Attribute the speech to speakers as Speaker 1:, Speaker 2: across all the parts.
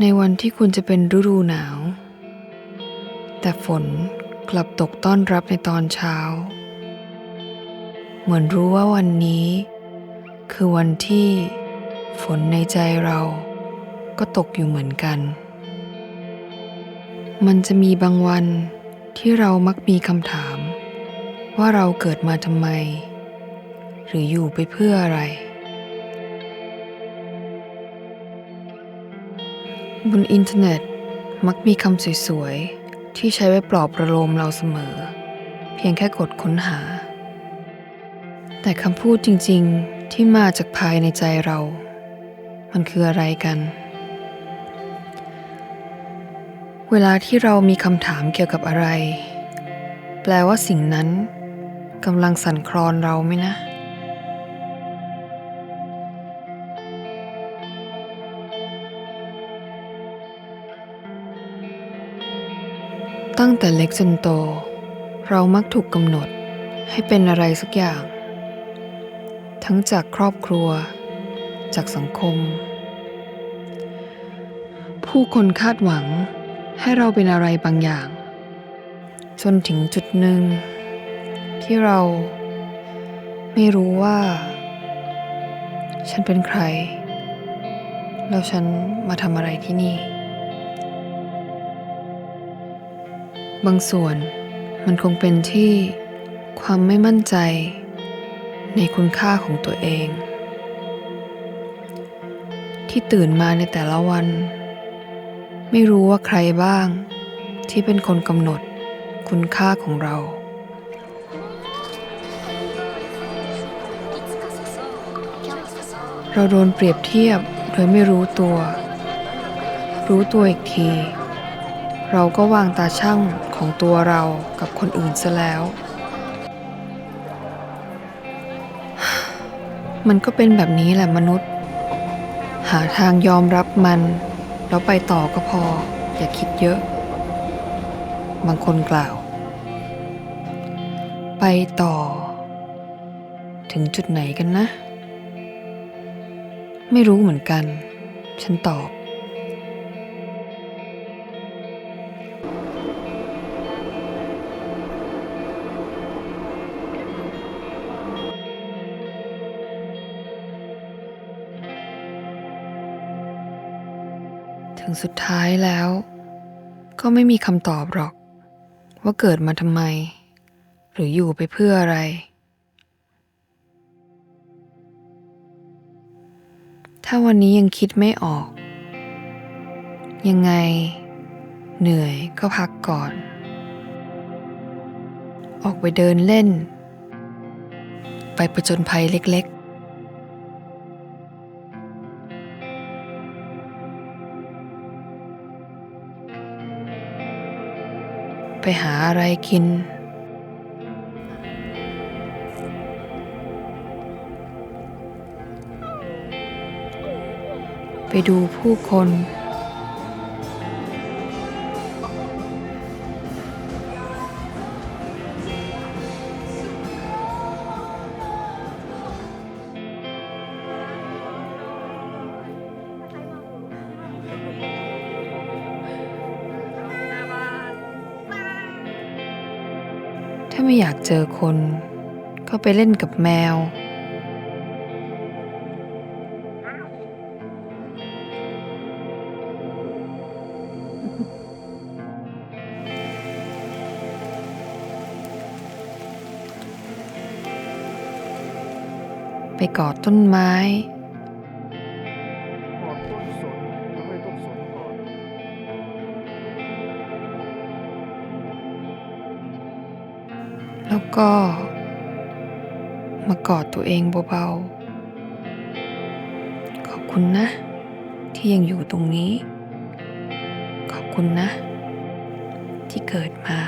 Speaker 1: ในวันที่คุณจะเป็นฤดูหนาว แต่ฝนกลับตกต้อนรับในตอนเช้า เหมือนรู้ว่าวันนี้ คือวันที่ฝนในใจเราก็ตกอยู่เหมือนกัน มันจะมีบางวันที่เรามักมีคำถาม ว่าเราเกิดมาทำไม หรืออยู่ไปเพื่ออะไร บนอินเทอร์เน็ตมักมีคำสวยๆ ที่ใช้ไว้ปลอบประโลมเราเสมอ เพียงแค่กดค้นหา แต่คำพูดจริงๆที่มาจากภายในใจเรา มันคืออะไรกัน เวลาที่เรามีคำถามเกี่ยวกับอะไร แปลว่าสิ่งนั้นกำลังสั่นคลอนเราไหมนะ ตั้งแต่เล็กจนโต เรามักถูกกำหนดให้เป็นอะไรสักอย่าง ทั้งจากครอบครัว จากสังคม ผู้คนคาดหวังให้เราเป็นอะไรบางอย่าง จนถึงจุดหนึ่ง ที่เราไม่รู้ว่า ฉันเป็นใคร แล้วฉันมาทำอะไรที่นี่ บางส่วนมันคงเป็นที่ความไม่มั่นใจในคุณค่าของตัวเอง ที่ตื่นมาในแต่ละวัน ไม่รู้ว่าใครบ้างที่เป็นคนกำหนดคุณค่าของเรา เราโดนเปรียบเทียบโดยไม่รู้ตัว รู้ตัวอีกที เราก็วางตาช่างของตัวเรากับคนอื่นซะแล้ว มันก็เป็นแบบนี้แหละมนุษย์ หาทางยอมรับมัน แล้วไปต่อก็พอ อย่าคิดเยอะ บางคนกล่าว ไปต่อ ถึงจุดไหนกันนะ ไม่รู้เหมือนกัน ฉันตอบ ถึงสุดท้ายแล้ว ก็ไม่มีคำตอบหรอก ว่าเกิดมาทำไม หรืออยู่ไปเพื่ออะไร ถ้าวันนี้ยังคิดไม่ออก ยังไง เหนื่อยก็พักก่อน ออกไปเดินเล่น ไปประจนภัยเล็กๆ ไปหาอะไรกิน ไปดูผู้คน ถ้าไม่อยากเจอคน ก็ไปเล่นกับแมว ไปกอดต้นไม้ แล้วก็ มากอดตัวเองเบาๆ ขอบคุณนะ ที่ยังอยู่ตรงนี้ ขอบคุณนะ ที่เกิดมา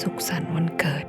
Speaker 1: สุขสันต์วันเกิด